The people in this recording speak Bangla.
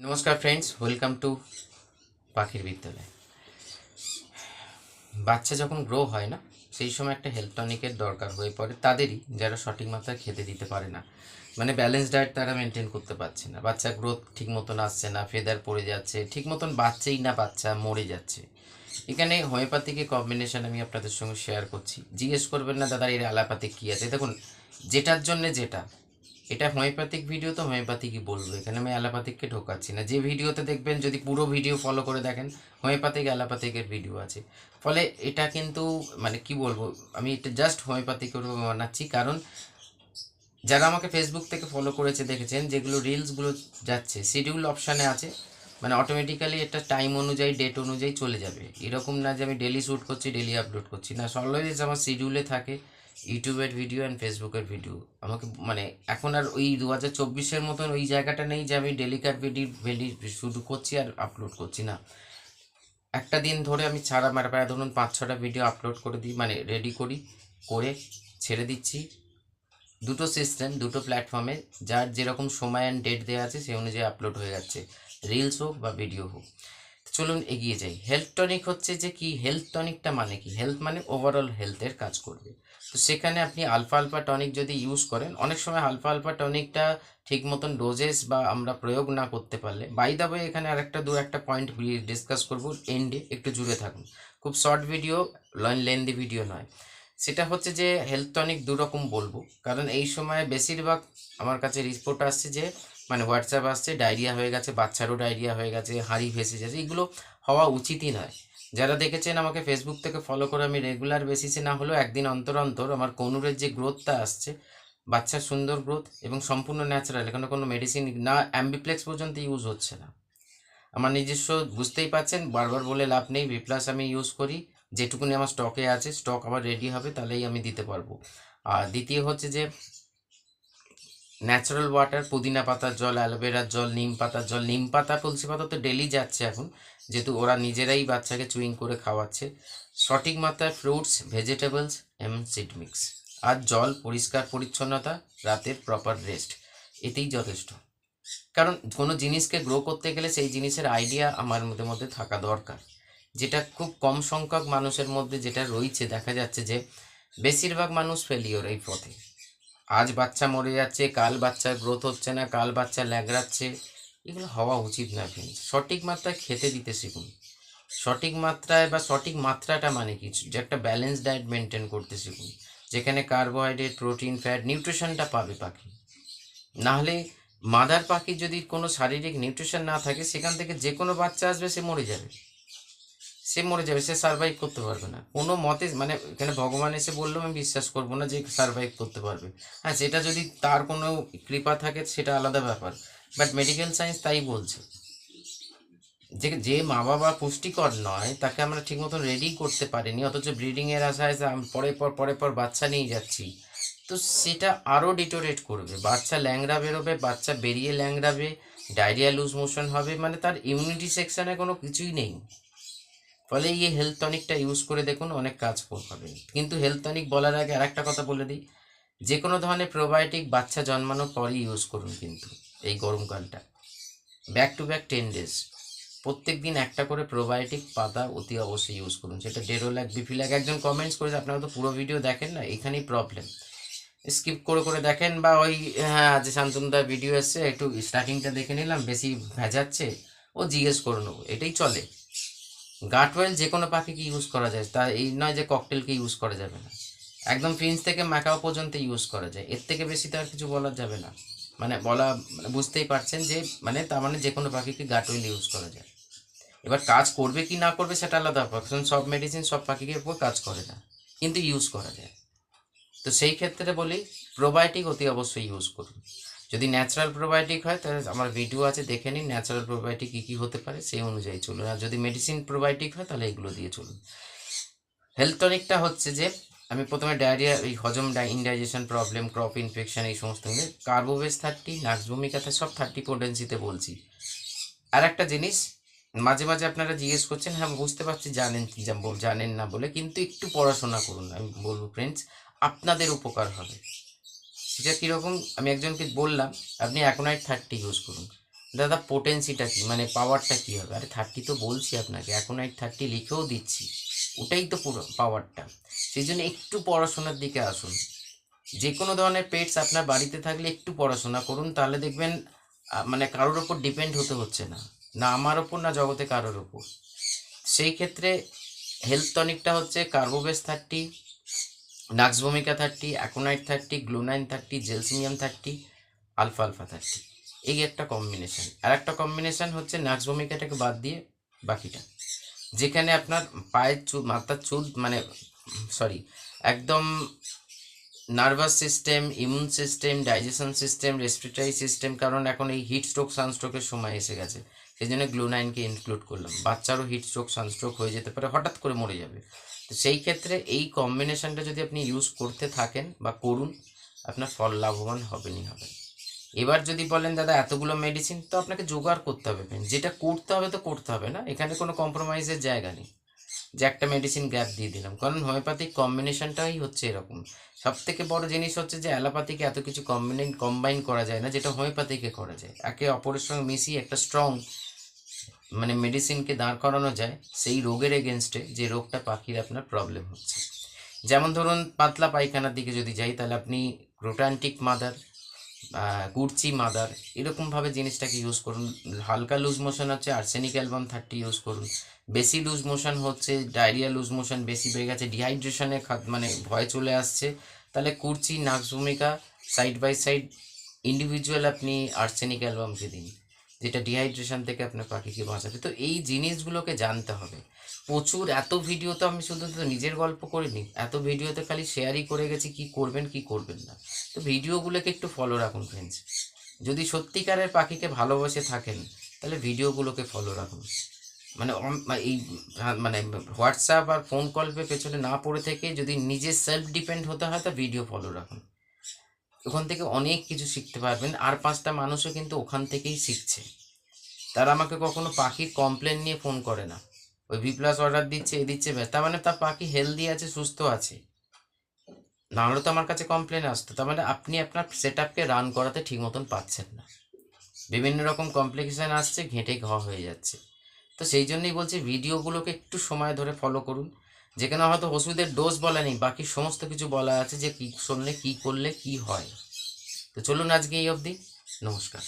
নমস্কার ফ্রেন্ডস ওয়েলকাম টু পাখির বিদ্যালয়। বাচ্চা যখন গ্রো হয় না, সেই সময় একটা হেলথ টনিকের দরকার হয়ে পড়ে, তাদেরই যারা সঠিক মাত্রায় খেতে দিতে পারে না। মানে ব্যালেন্স ডায়েট তারা মেনটেন করতে পারছে না। বাচ্চা গ্রোথ ঠিক মতন আসছে না ফেদার পড়ে যাচ্ছে, ঠিক মতন বাচ্চাই না, বাচ্চা মরে যাচ্ছে। এখানে হোমিওপ্যাথিকে কম্বিনেশন আমি আপনাদের সঙ্গে শেয়ার করছি। জিজ্ঞেস করবেন না, দাদা, এর অ্যালোপ্যাথিক কী আছে? দেখুন, যেটার জন্যে যেটা এটা হোমিওপ্যাথিক ভিডিও তো হোমিওপ্যাথিকই বলব। এখানে আমি অ্যালোপ্যাথিককে ঢোকাচ্ছি না। যে ভিডিওতে দেখবেন, যদি পুরো ভিডিও ফলো করে দেখেন হোমিওপ্যাথিক অ্যালোপ্যাথিকের ভিডিও আছে। ফলে এটা কিন্তু মানে কি বলব, আমি এটা জাস্ট হোমিওপ্যাথিকের বানাচ্ছি। কারণ যারা আমাকে ফেসবুক থেকে ফলো করেছে, দেখেছেন, যেগুলো রিলসগুলো যাচ্ছে শিডিউল অপশানে আছে মানে অটোমেটিক্যালি একটা টাইম অনুযায়ী ডেট অনুযায়ী চলে যাবে। এরকম না যে আমি ডেলি শ্যুট করছি ডেলি আপলোড করছি। না অলওয়েজ আমার শিডিউলে থাকে। ইউটিউবের ভিডিও অ্যান্ড ফেসবুকের ভিডিও আমাকে মানে এখন আর ওই দু হাজার চব্বিশের মতন ওই জায়গাটা নেই যে আমি ডেলিকার ভিডিও ভেলি শুরু করছি আর আপলোড করছি না। একটা দিন ধরে আমি ছাড়া মানে প্রায় ধরুন পাঁচ ছটা ভিডিও আপলোড করে দিই মানে রেডি করি, করে ছেড়ে দিচ্ছি। দুটো সিস্টেম দুটো প্ল্যাটফর্মে যার যেরকম সময় অ্যান্ড ডেট দেওয়া আছে সেই অনুযায়ী আপলোড হয়ে যাচ্ছে। রিলস হোক বা ভিডিও হোক। চলুন এগিয়ে যাই। হেলথ টনিক হচ্ছে যে কি? হেলথ টনিকটা মানে কি? হেলথ মানে ওভারঅল হেলথের কাজ করবে। তো সেখানে আপনি আলফা আলফা টনিক যদি ইউজ করেন, অনেক সময় আলফা আলফা টনিকটা ঠিক মতন ডোজেস বা আমরা প্রয়োগ না করতে পারলে বাই দা ওয়ে এখানে আরেকটা দু একটা পয়েন্ট ডিসকাস করব এন্ডে একটু জুড়ে থাকুন। খুব শর্ট ভিডিও লেন্দি ভিডিও নয়। সেটা হচ্ছে যে হেলথ টনিক দুরকম বলব, কারণ এই সময় বেশিরভাগ আমার কাছে রিপোর্ট আসছে যে মানে হোয়াটসঅ্যাপ আসছে ডায়রিয়া হয়ে গেছে, বাচ্চারও ডায়রিয়া হয়ে গেছে, হাঁড়ি ভেসে যাচ্ছে, এগুলো হওয়া উচিতই নয়। যারা দেখেছেন আমাকে ফেসবুক থেকে ফলো করে আমি রেগুলার বেসিসে না হলেও একদিন অন্তর অন্তর আমার কনুরের যে গ্রোথটা আসছে, বাচ্চার সুন্দর গ্রোথ এবং সম্পূর্ণ ন্যাচারাল এখানে কোনো মেডিসিন না অ্যাম্বিপ্লেক্স পর্যন্ত ইউজ হচ্ছে না। আমার নিজস্ব বুঝতেই পাচ্ছেন, বারবার বলে লাভ নেই বি প্লাস আমি ইউজ করি, যেটুকুনি আমার স্টকে আছে স্টক আবার রেডি হবে, তাহলেই আমি দিতে পারব। আর দ্বিতীয় হচ্ছে যে ন্যাচারাল ওয়াটার পুদিনা পাতার জল অ্যালোভেরার জল, নিম পাতার জল, নিম পাতা, তুলসী পাতা তো ডেলি যাচ্ছে এখন যেহেতু ওরা নিজেরাই বাচ্চাকে চুইং করে খাওয়াচ্ছে, সঠিক মাত্রায় ফ্রুটস ভেজিটেবলস এবং সিড মিক্স আর জল, পরিষ্কার পরিচ্ছন্নতা, রাতের প্রপার রেস্ট এতেই যথেষ্ট। কারণ কোনো জিনিসকে গ্রো করতে গেলে সেই জিনিসের আইডিয়া আমার মধ্যে মধ্যে থাকা দরকার। যেটা খুব কম সংখ্যক মানুষের মধ্যে যেটা রয়েছে, দেখা যাচ্ছে যে বেশিরভাগ মানুষ ফেলিওর এই পথে। আজ বাচ্চা মরে যাচ্ছে, কাল বাচ্চার গ্রোথ হচ্ছে না, কাল বাচ্চা ল্যাগড়াচ্ছে এগুলো হওয়া উচিত না ফ্রেন্ডস সঠিক মাত্রায় খেতে দিতে শিখুন। সঠিক মাত্রায় বা সঠিক মাত্রাটা মানে কি? যে একটা ব্যালেন্স ডায়েট মেনটেন করতে শিখুন। যেখানে কার্বোহাইড্রেট প্রোটিন ফ্যাট নিউট্রিশনটা পাবে পাখি। নাহলে মাদার পাখির যদি কোনো শারীরিক নিউট্রিশন না থাকে, সেখান থেকে যে কোনো বাচ্চা আসবে, সে মরে যাবে। সে মরে যাবে, সে সার্ভাইভ করতে পারবে না। কোনো মতে মানে এখানে ভগবান এসে বললেও আমি বিশ্বাস করব না যে সার্ভাইভ করতে পারবে। হ্যাঁ সেটা যদি তার কোনো কৃপা থাকে, সেটা আলাদা ব্যাপার। বাট মেডিকেল সায়েন্স তাই বলছে। যে যে মা বাবা পুষ্টিকর নয়, তাকে আমরা ঠিক মতন রেডি করতে পারিনি, অথচ ব্রিডিংয়ের আশায় পরে পর পরে পর বাচ্চা নিয়ে যাচ্ছি। তো সেটা আরও ডিটোরেট করবে। বাচ্চা ল্যাংড়া বেরোবে, বাচ্চা বেরিয়ে ল্যাংড়াবে ডায়রিয়া লুজ মোশন হবে মানে তার ইমিউনিটি সেকশানে কোনো কিছুই নেই। ফলে এই হেলথ টনিকটা ইউজ করে দেখুন, অনেক কাজ পাবেন কিন্তু হেলথ টনিক বলার আগে আরেকটা কথা বলে দিই। যে কোনো ধরনের প্রোবায়োটিক বাচ্চা জন্মানোর পরই ইউজ করুন কিন্তু। এই গরমকালটা back to back ten days প্রত্যেক দিন একটা করে প্রোবায়োটিক পাতা অতি অবশ্যই ইউজ করুন। সেটা ডেরোল্যাক বিফিল্যাক একজন কমেন্টস করেছে, আপনারা তো পুরো ভিডিও দেখেন না, এখানেই প্রবলেম স্কিপ করে করে দেখেন বা ওই হ্যাঁ আজ শান্তনুদার ভিডিও এসছে, একটু স্টার্টিংটা দেখে নিলাম, বেশি ভেজাচ্ছে, ও জিজ্ঞেস করে নেব, এটাই চলে। গাট অয়েল যে কোনো পাখিকে ইউজ করা যায়, তা এই নয় যে ককটেলকে ইউজ করা যাবে না। একদম ফিন্স থেকে ম্যাকাও পর্যন্ত ইউজ করা যায়, এর থেকে বেশি তো আর কিছু বলা যাবে না। মানে বলা মানে বুঝতেই পারছেন যে মানে তার মানে যে কোনো পাখিকে গাট অয়েল ইউজ করা যায়। এবার কাজ করবে কি না করবে সেটা আলাদা কারণ সব মেডিসিন সব পাখিকে উপর কাজ করে না। কিন্তু ইউজ করা যায়। তো সেই ক্ষেত্রে বলি প্রোবায়োটিক অতি অবশ্যই ইউজ করুন। যদি ন্যাচারাল প্রোবায়োটিক হয়, তাহলে আমার ভিডিও আছে, দেখে নিন ন্যাচারাল প্রোবায়োটিক কী কী হতে পারে, সেই অনুযায়ী চলুন। আর যদি মেডিসিন প্রোবায়োটিক হয়, তাহলে এগুলো দিয়ে চলুন। হেলথ টনিকটা হচ্ছে যে আমি প্রথমে ডায়রিয়া এই হজম ডাই ইনডাইজেশন প্রবলেম ক্রপ ইনফেকশন এই সমস্ত মিলে কার্বোবেস থার্টি নাক্স ভূমিকাতে সব থার্টি পোটেন্সিতে বলছি। আর একটা জিনিস, মাঝে মাঝে আপনারা জিজ্ঞেস করছেন হ্যাঁ বুঝতে পারছি, জানেন কি জানেন না বলে, কিন্তু একটু পড়াশোনা করুন, আমি বলব ফ্রেন্ডস আপনাদের উপকার হবে। সেটা কীরকম? আমি একজনকে বললাম, আপনি অ্যাকোনাইট থার্টি ইউজ করুন। দাদা পোটেন্সিটা কী? মানে পাওয়ারটা কী হবে? আরে থার্টি তো বলছি আপনাকে এই থার্টি লিখেও দিচ্ছি। ওটাই তো পুরো পাওয়ারটা সেই জন্য একটু পড়াশোনার দিকে আসুন। যে কোনো ধরনের পেটস আপনার বাড়িতে থাকলে একটু পড়াশোনা করুন, তাহলে দেখবেন মানে কারোর ওপর ডিপেন্ড হতে হচ্ছে না। না আমার ওপর, না জগতে কারোর ওপর। সেই ক্ষেত্রে হেলথ টনিকটা হচ্ছে কার্বোবেস thirty nux vomica thirty aconite thirty glonoine thirty gelsemium thirty alpha alpha thirty এই একটা কম্বিনেশান আর একটা কম্বিনেশন হচ্ছে নাক্স ভূমিকাটাকে বাদ দিয়ে বাকিটা। যেখানে আপনার পায়ের চুল, মাথার চুল মানে সরি, একদম nervous system, immune system, digestion system, respiratory system, কারণ এখন এই হিট স্ট্রোক, সানস্ট্রোকের সময় এসে গেছে। সেই জন্য গ্লুনাইনকে ইনক্লুড করলাম। বাচ্চারও হিট স্ট্রোক, সানস্ট্রোক হয়ে যেতে পারে, হঠাৎ করে মরে যাবে। তো সেই ক্ষেত্রে এই কম্বিনেশনটা যদি আপনি ইউজ করতে থাকেন বা করুন, আপনার ফল লাভবান হবেনই হবে এবার যদি বলেন, দাদা, এতগুলো মেডিসিন তো আপনাকে জোগাড় করতে হবে যেটা করতে হবে তো করতে হবে না। এখানে কোনো কম্প্রোমাইজের জায়গা নেই। যে একটা মেডিসিন গ্যাপ দিয়ে দিলাম। কারণ হোমিওপ্যাথিক কম্বিনেশনটাই হচ্ছে এরকম। সব থেকে বড় জিনিস হচ্ছে যে অ্যালোপ্যাথিকে এত কিছু কম্বিনেন কম্বাইন করা যায় না, যেটা হোমিওপ্যাথিকে করা যায়। একে অপরের সঙ্গে মিশিয়ে একটা স্ট্রং মানে মেডিসিনকে দাঁড় করানো যায়, সেই রোগের এগেনস্টে যে রোগটা পাখির আপনার প্রবলেম হচ্ছে। যেমন ধরুন, পাতলা পায়খানার দিকে যদি যাই, তাহলে আপনি রোটান্টিক মাদার কুর্চি, মাদার, এরকমভাবে জিনিসটাকে ইউজ করুন। হালকা লুজ মোশন হচ্ছে আর্সেনিক অ্যালবাম থার্টি ইউজ করুন। বেশি লুজ মোশন হচ্ছে ডায়রিয়া লুজ মোশন বেশি বেড়ে গেছে ডিহাইড্রেশনে মানে ভয় চলে আসছে। তাহলে কুর্চি nux vomica side by side individual আপনি আর্সেনিক অ্যালবামকে দিন। যেটা ডিহাইড্রেশন থেকে আপনার পাখিকে বাঁচাবে। তো এই জিনিসগুলোকে জানতে হবে। প্রচুর, এত ভিডিও তো আমি শুধু তো নিজের গল্প করিনি, এত ভিডিওতে খালি শেয়ারই করে গেছি, কি করবেন কি করবেন না। তো ভিডিওগুলোকে একটু ফলো রাখুন ফ্রেন্ডস যদি সত্যিকারের পাখিকে ভালোবাসে থাকেন, তাহলে ভিডিওগুলোকে ফলো রাখুন। মানে এই মানে হোয়াটসঅ্যাপ আর ফোন কলের পেছনে না পড়ে থেকে যদি নিজে সেলফ ডিপেন্ড হতে হয়, তা ভিডিও ফলো রাখুন। ওখান থেকে অনেক কিছু শিখতে পারবেন। আর পাঁচটা মানুষও কিন্তু ওখান থেকেই শিখছে। তারা আমাকে কখনো পাখির কমপ্লেন নিয়ে ফোন করে না। ওই ভি প্লাস অর্ডার দিচ্ছে, এ দিচ্ছে। তার মানে তার পাখি হেলদি আছে, সুস্থ আছে। না হলে তো আমার কাছে কমপ্লেন আসতো। তার মানে আপনি আপনার সেট আপকে রান করাতে ঠিক মতন পাচ্ছেন না। বিভিন্ন রকম কমপ্লিকেশান আসছে, ঘেঁটে ঘ হয়ে যাচ্ছে। তো সেই জন্যই বলছি ভিডিওগুলোকে একটু সময় ধরে ফলো করুন। যেখানে হয়তো ওষুধের ডোজ বলা নেই, বাকি সমস্ত কিছু বলা আছে যে কী শুনলে, কী করলে, কী হয়। তো চলুন আজকে এই অবধি। নমস্কার।